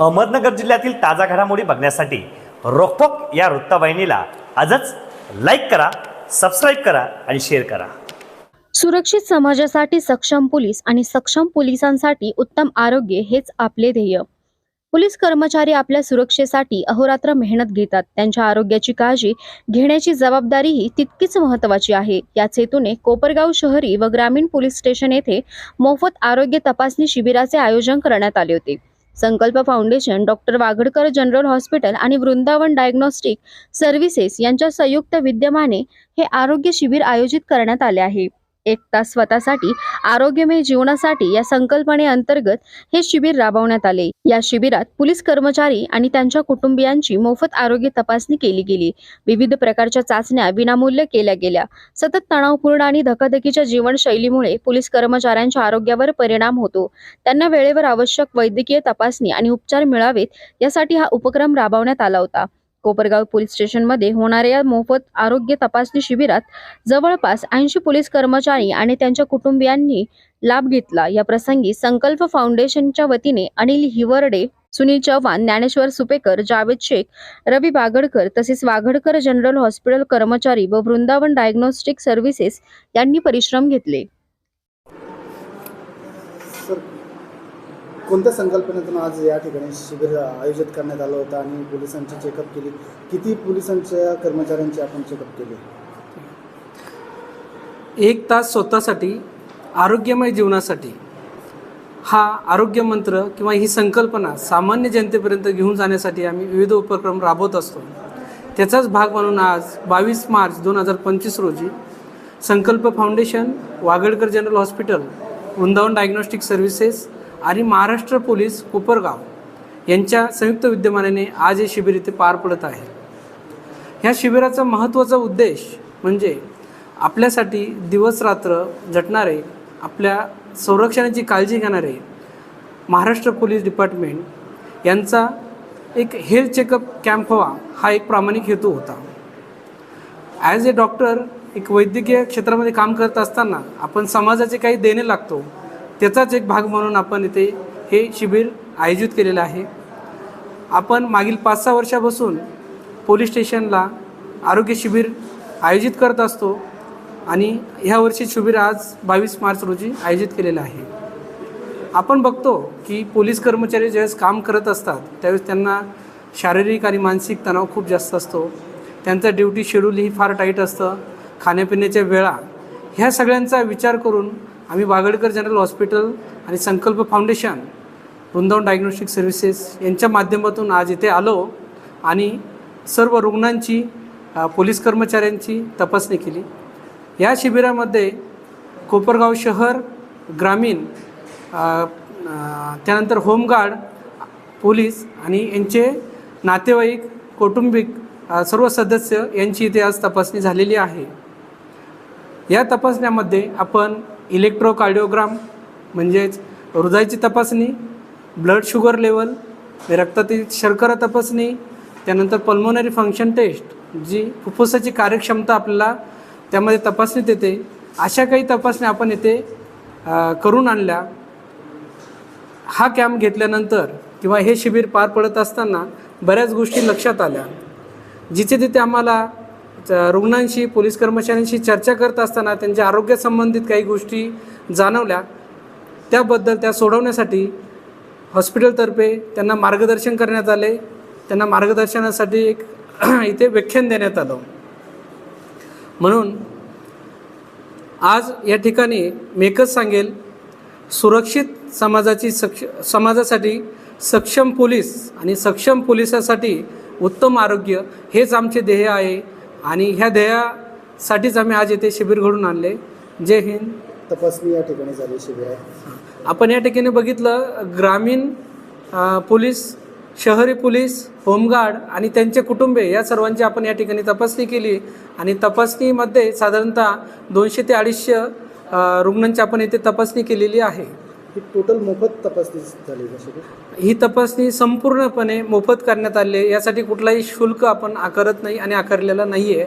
अहमदनगर जिल्ह्यातील ताजा घडामोडी बघण्यासाठी रोकटोक या वृत्तवाहिनीला आजच लाईक करा सबस्क्राईब करा आणि शेअर करा. सुरक्षित समाजासाठी सक्षम पोलीस आणि सक्षम पोलिसांसाठी उत्तम आरोग्य हेच आपले ध्येय. पोलीस कर्मचारी आपल्या सुरक्षेसाठी अहोरात्र मेहनत घेतात. त्यांच्या आरोग्याची काळजी घेण्याची जबाबदारीही तितकीच महत्वाची आहे. याच हेतूने कोपरगाव शहरी व ग्रामीण पोलीस स्टेशन येथे मोफत आरोग्य तपासणी शिबिराचे आयोजन करण्यात आले होते. Sankalp foundation doctor Waghadkar general hospital आणि वृंदावन डायग्नोस्टिक सर्व्हिसेस यांच्या संयुक्त विद्यमाने हे आरोग्य शिबिर आयोजित करण्यात आले आहे. एक तास स्वतःसाठी आरोग्यमय जीवनासाठी या संकल्पने अंतर्गत हे शिबिर राबवण्यात आले. या शिबिरात पोलीस कर्मचारी आणि त्यांच्या कुटुंबियांची मोफत आरोग्य तपासणी केली गेली. विविध प्रकारच्या चाचण्या विनामूल्य केल्या गेल्या. सतत तणावपूर्ण आणि धकाधकीच्या जीवनशैलीमुळे पोलीस कर्मचाऱ्यांच्या आरोग्यावर परिणाम होतो. त्यांना वेळेवर आवश्यक वैद्यकीय तपासणी आणि उपचार मिळावेत यासाठी हा उपक्रम राबवण्यात आला होता. कोपरगाव पोलीस स्टेशनमध्ये होणाऱ्या या मोफत आरोग्य तपासणी शिबिरात जवळपास ऐंशी पोलीस कर्मचारी आणि त्यांच्या कुटुंबियांनी लाभ घेतला. या प्रसंगी संकल्प फाउंडेशनच्या वतीने अनिल हिवरडे सुनील चव्हाण ज्ञानेश्वर सुपेकर जावेद शेख रवी बागडकर तसेच वाघडकर जनरल हॉस्पिटल कर्मचारी व वृंदावन डायग्नोस्टिक सर्व्हिसेस यांनी परिश्रम घेतले. कोणत्या संकल्पनेतून आज या ठिकाणी शिबिर आयोजित करण्यात आलं होतं आणि पोलिसांची चेकअप केली? किती पोलिसांच्या कर्मचाऱ्यांची आपण चेकअप केली? एक तास स्वतःसाठी आरोग्यमय जीवनासाठी हा आरोग्य मंत्र किंवा ही संकल्पना सामान्य जनतेपर्यंत घेऊन जाण्यासाठी आम्ही विविध उपक्रम राबवत असतो. त्याचाच भाग म्हणून आज बावीस मार्च दोन हजार पंचवीस रोजी Sankalp foundation Wagadkar general hospital Vrindavan diagnostic services आणि महाराष्ट्र पोलीस कोपरगाव यांच्या संयुक्त विद्यमानाने आज हे शिबिर इथे पार पडत आहे. ह्या शिबिराचा महत्त्वाचा उद्देश म्हणजे आपल्यासाठी दिवसरात्र झटणारे आपल्या संरक्षणाची काळजी घेणारे महाराष्ट्र पोलीस डिपार्टमेंट यांचा एक हेल्थ चेकअप कॅम्प व्हावा हा एक प्रामाणिक हेतू होता. ॲज ए डॉक्टर एक वैद्यकीय क्षेत्रामध्ये काम करत असताना आपण समाजाचे काही देणे लागतो. त्याचाच एक भाग म्हणून आपण इथे हे शिबिर आयोजित केलेलं आहे. आपण मागील पाच सहा वर्षापासून पोलीस स्टेशनला आरोग्य शिबिर आयोजित करत असतो आणि ह्या वर्षी शिबिर आज बावीस मार्च रोजी आयोजित केलेलं आहे. आपण बघतो की पोलीस कर्मचारी ज्यावेळेस काम करत असतात त्यावेळेस त्यांना शारीरिक आणि मानसिक तणाव खूप जास्त असतो. त्यांचं ड्युटी शेड्यूलही फार टाईट असतं. खाण्यापिण्याच्या वेळा ह्या सगळ्यांचा विचार करून आम्ही वागडकर जनरल हॉस्पिटल आणि संकल्प फाउंडेशन वृंदावन डायग्नोस्टिक सर्व्हिसेस यांच्या माध्यमातून आज इथे आलो आणि सर्व रुग्णांची पोलीस कर्मचाऱ्यांची तपासणी केली. या शिबिरामध्ये कोपरगाव शहर ग्रामीण त्यानंतर होमगार्ड पोलीस आणि यांचे नातेवाईक कौटुंबिक सर्व सदस्य यांची इथे आज तपासणी झालेली आहे. या तपासण्यामध्ये आपण इलेक्ट्रोकार्डिओग्राम म्हणजेच हृदयाची तपासणी ब्लड शुगर लेवल रक्तातील शर्करा तपासणी त्यानंतर पल्मोनरी फंक्शन टेस्ट जी फुफ्फुसाची कार्यक्षमता आपल्याला त्यामध्ये तपासणीत येते अशा काही तपासण्या आपण येथे करून आणल्या. हा कॅम्प घेतल्यानंतर किंवा हे शिबिर पार पडत असताना बऱ्याच गोष्टी लक्षात आल्या. जिथे तिथे आम्हाला रुग्णांशी पोलीस कर्मचाऱ्यांशी चर्चा करत असताना त्यांच्या आरोग्यासंबंधित काही गोष्टी जाणवल्या. त्याबद्दल त्या सोडवण्यासाठी हॉस्पिटलतर्फे त्यांना मार्गदर्शन करण्यात आले. त्यांना मार्गदर्शनासाठी एक इथे व्याख्यान देण्यात आलं. म्हणून आज या ठिकाणी मी एकच सांगेल. सुरक्षित समाजाची सक्ष समाजासाठी सक्षम पोलीस आणि सक्षम पोलिसासाठी उत्तम आरोग्य हेच आमचे ध्येय आहे. आणि ह्या ध्येयासाठीच आम्ही आज येथे शिबिर घडून आणले. जय हिंद. तपासणी या ठिकाणी झाली शिबिरात आपण या ठिकाणी बघितलं ग्रामीण पोलीस शहरी पोलीस होमगार्ड आणि त्यांचे कुटुंबे या सर्वांची आपण या ठिकाणी तपासणी केली. आणि तपासणीमध्ये साधारणतः दोनशे ते अडीचशे रुग्णांची आपण येथे तपासणी केलेली आहे. ही टोटल मोफत तपासणी झाली का ही तपासणी संपूर्णपणे मोफत करण्यात आली आहे. यासाठी कुठलाही शुल्क आपण आकारत नाही आणि आकारलेला नाही आहे